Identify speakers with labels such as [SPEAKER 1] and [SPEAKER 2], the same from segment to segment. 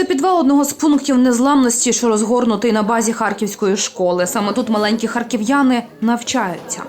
[SPEAKER 1] Це підвал одного з пунктів незламності, що розгорнутий на базі харківської школи. Саме тут маленькі харків'яни навчаються.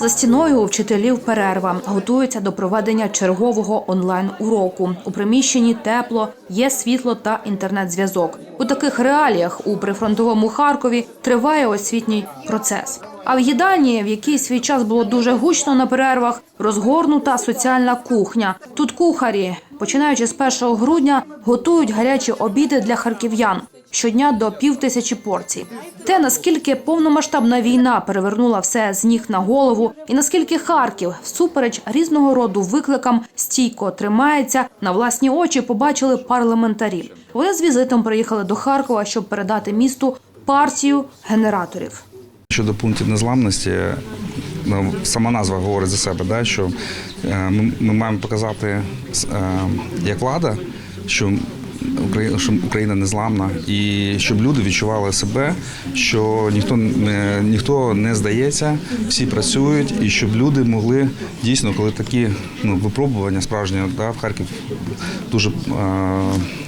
[SPEAKER 1] За стіною у вчителів перерва готуються до проведення чергового онлайн-уроку. У приміщенні тепло, є світло та інтернет-зв'язок. У таких реаліях у прифронтовому Харкові триває освітній процес. А в їдальні, в якій свій час було дуже гучно на перервах, розгорнута соціальна кухня. Тут кухарі, починаючи з 1 грудня, готують гарячі обіди для харків'ян щодня до пів тисячі порцій. Те, наскільки повномасштабна війна перевернула все з ніг на голову, і наскільки Харків, всупереч різного роду викликам, стійко тримається, на власні очі побачили парламентарі. Вони з візитом приїхали до Харкова, щоб передати місту партію генераторів.
[SPEAKER 2] Щодо пунктів незламності, ну, сама назва говорить за себе, да, що е, ми, маємо показати е, як влада, що що Україна незламна, і щоб люди відчували себе, що ніхто не ніхто не здається, всі працюють, і щоб люди могли дійсно, коли такі ну, випробування справжні, да, в Харків дуже е,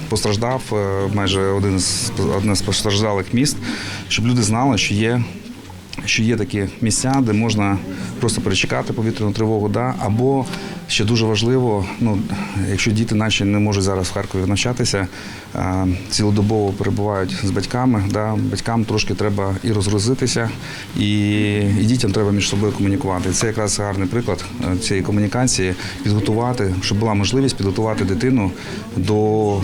[SPEAKER 2] постраждав, майже один з одне з постраждалих міст, щоб люди знали, що є що є такі місця, де можна просто перечекати повітряну тривогу, да, або ще дуже важливо, ну якщо діти наші не можуть зараз в Харкові навчатися, цілодобово перебувають з батьками, да, батькам трошки треба і розгрузитися, і, і дітям треба між собою комунікувати. Це якраз гарний приклад е, цієї комунікації, підготувати, щоб була можливість підготувати дитину до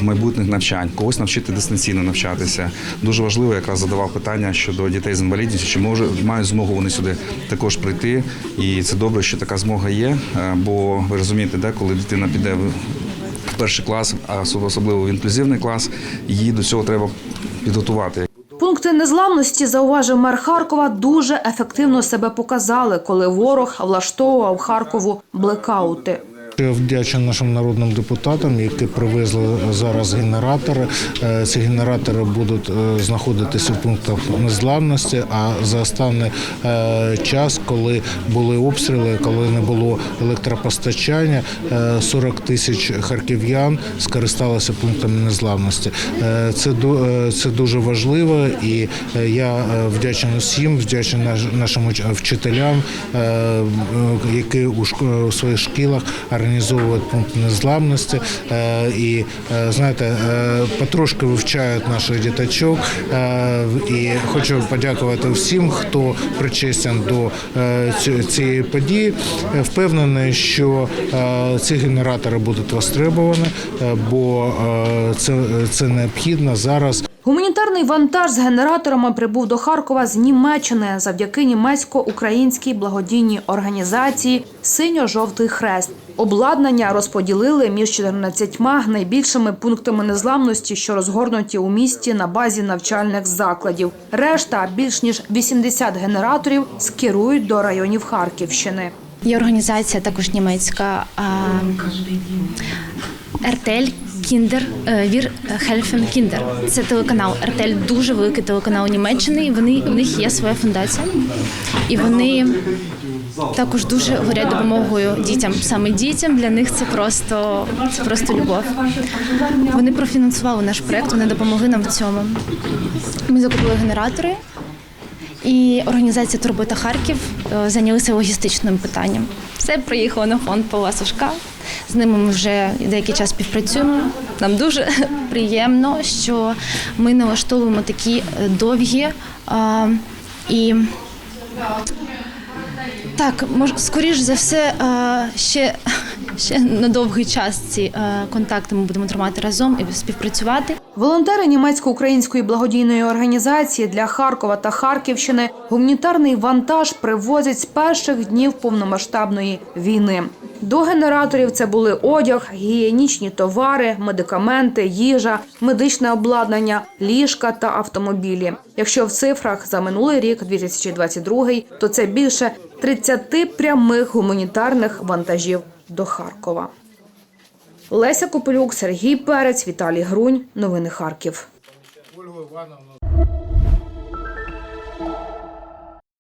[SPEAKER 2] майбутніх навчань, когось навчити дистанційно навчатися. Дуже важливо, якраз задавав питання щодо дітей з інвалідністю, чи може мають змогу вони сюди також прийти. І це добре, що така змога є. е, Бо ви розумієте, де коли дитина піде в перший клас, а особливо в інклюзивний клас, її до цього треба підготувати.
[SPEAKER 1] Пункти незламності, зауважив мер Харкова, дуже ефективно себе показали, коли ворог влаштовував Харкову блекаути.
[SPEAKER 3] Я вдячний нашим народним депутатам, які привезли зараз генератори. Е, Ці генератори будуть е, знаходитися в пунктах незламності. А за останній е, час, коли були обстріли, коли не було електропостачання, е, 40 тисяч харків'ян скористалися пунктами незламності. Е, Це це дуже важливо, і я вдячний усім, вдячний нашим вчителям, які у своїх шкілах організовують пункт незламності е, і е, знаєте, е, потрошки вивчають наших діточок. І хочу подякувати всім, хто причесен до цієї події. Впевнений, що ці генератори будуть востребовані, бо це, це необхідно зараз.
[SPEAKER 1] Гуманітарний вантаж з генераторами прибув до Харкова з Німеччини завдяки німецько-українській благодійній організації Синьо-жовтий хрест. Обладнання розподілили між 14 найбільшими пунктами незламності, що розгорнуті у місті на базі навчальних закладів. Решта, більш ніж 80 генераторів, скерують до районів Харківщини.
[SPEAKER 4] Є організація також німецька а, RTL Kinder, е, Wir helfen Kinder. Це телеканал RTL, дуже великий телеканал Німеччини. І вони в них є своя фундація, і вони також дуже горять допомогою дітям. Саме дітям для них це просто це просто любов. Вони профінансували наш проект, вони допомогли нам в цьому. Ми закупили генератори. І організація Турбота Харків е, зайнялися логістичним питанням. Все приїхало на фонд Павла Сушка. З ними ми вже деякий час співпрацюємо. Нам дуже приємно, що ми налаштовуємо такі е, довгі а, і так, мож, скоріш за все, е, ще, ще на довгий час ці е, контакти ми будемо тримати разом і співпрацювати.
[SPEAKER 1] Волонтери німецько-української благодійної організації для Харкова та Харківщини гуманітарний вантаж привозять з перших днів повномасштабної війни. До генераторів це були одяг, гігієнічні товари, медикаменти, їжа, медичне обладнання, ліжка та автомобілі. Якщо в цифрах за минулий рік, 2022, то це більше 30 прямих гуманітарних вантажів до Харкова. Леся Копилюк, Сергій Перець, Віталій Грунь. Новини Харків.